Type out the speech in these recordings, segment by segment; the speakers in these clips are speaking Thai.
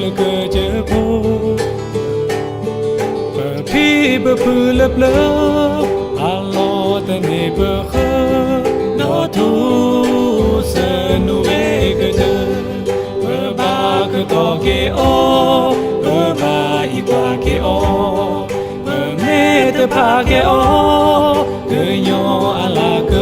และเกิดเจ็บปดเปิดพี่เบพือเล็บเลิฟอลอฮ์แต่ในเบอร์เฮนอทูเซนุเวกเจอเบอร์บาก็ต่อเกโอเบอร์บาอีกว่าเกโอเบอร์เมตพาเกโอเกยออัลลาเก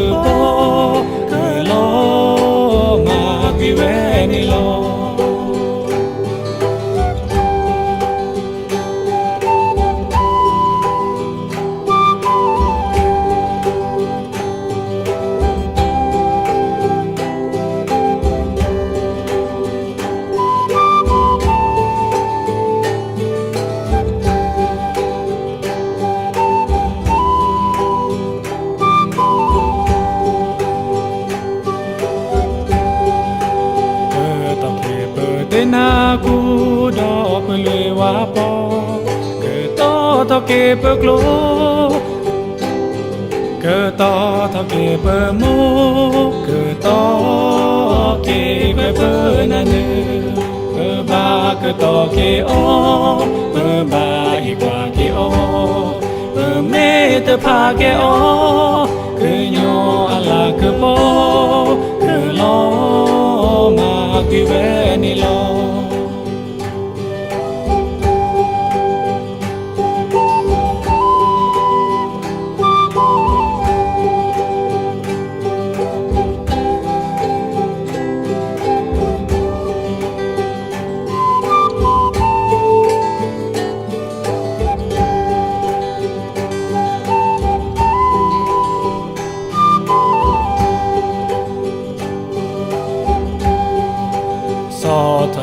เลยว่าปอเกิดต่อทอเกเปิดโกลเกิดต่อทอเกเปิดมูเกิดต่อเกเปิดเปิดนา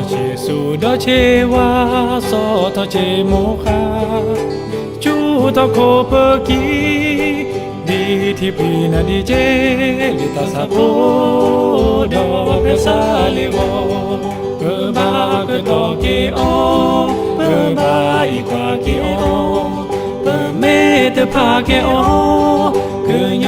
เชสุดเชวาสอทเชโมคาจูทโคเปกีดีทิพีนาดีเจลิตาสะโกดอเปซาลิโวเกบาเกตอเกโอเกบาอีกว่าเกโอเปเมตพาเกโอเกโย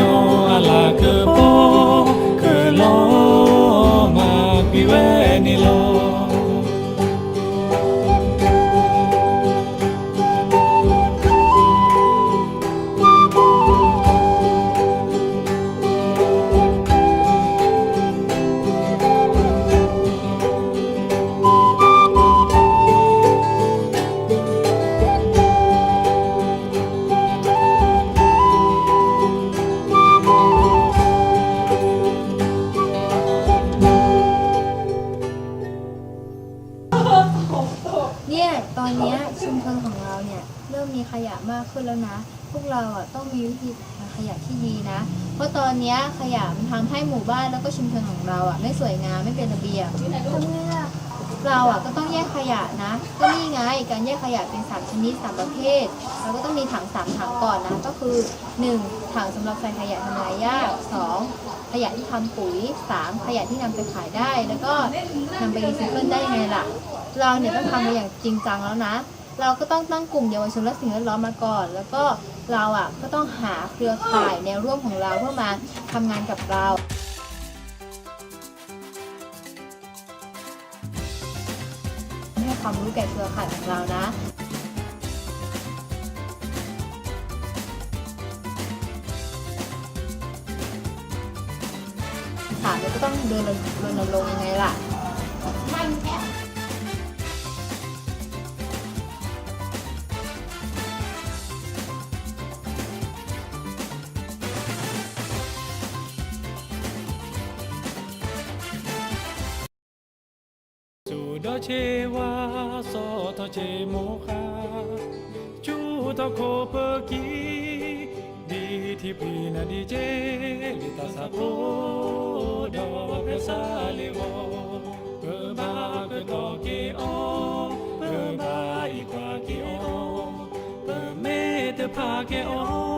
ขยะมากขึ้นแล้วนะ พวกเราอะต้องมีวิธีจัดการขยะที่ดีนะ เพราะตอนเนี้ยขยะมันทำให้หมู่บ้านแล้วก็ชุมชนของเราอะไม่สวยงามไม่เป็นระเบียบทำไงล่ะเราอะก็ต้องแยกขยะนะ ก็นี่ไงการแยกขยะเป็นสามชนิดสามประเภท เราก็ต้องมีถังสามถังก่อนนะ ก็คือหนึ่งถังสำหรับใส่ขยะทำลายยากสองขยะที่ทำปุ๋ยสามขยะที่นำไปขายได้ แล้วก็นำไปรีไซเคิลได้ยังไงล่ะ เราเนี่ยต้องทำมาอย่างจริงจังแล้วนะ เราก็ต้องตั้งกลุ่มเยาวชนและสิ่งแวดล้อมมาก่อน แล้วก็เราอะก็ต้องหาเครือข่ายแนวร่วมของเราเพื่อมาทำงานกับเราให้ความรู้แก่เครือข่ายของเรานะ ถามแล้วก็ต้องเดินรณรงค์ยังไงล่ะสุ ดเชวาโสทเชโมคาจูตะโคเปกีดีที่ปีนาดีเจลิตาสะโพดอเปสาลิโวเปบาเกตอเกโอเปบาอีกว่าเกโอเปเมตพาเกโอคือโย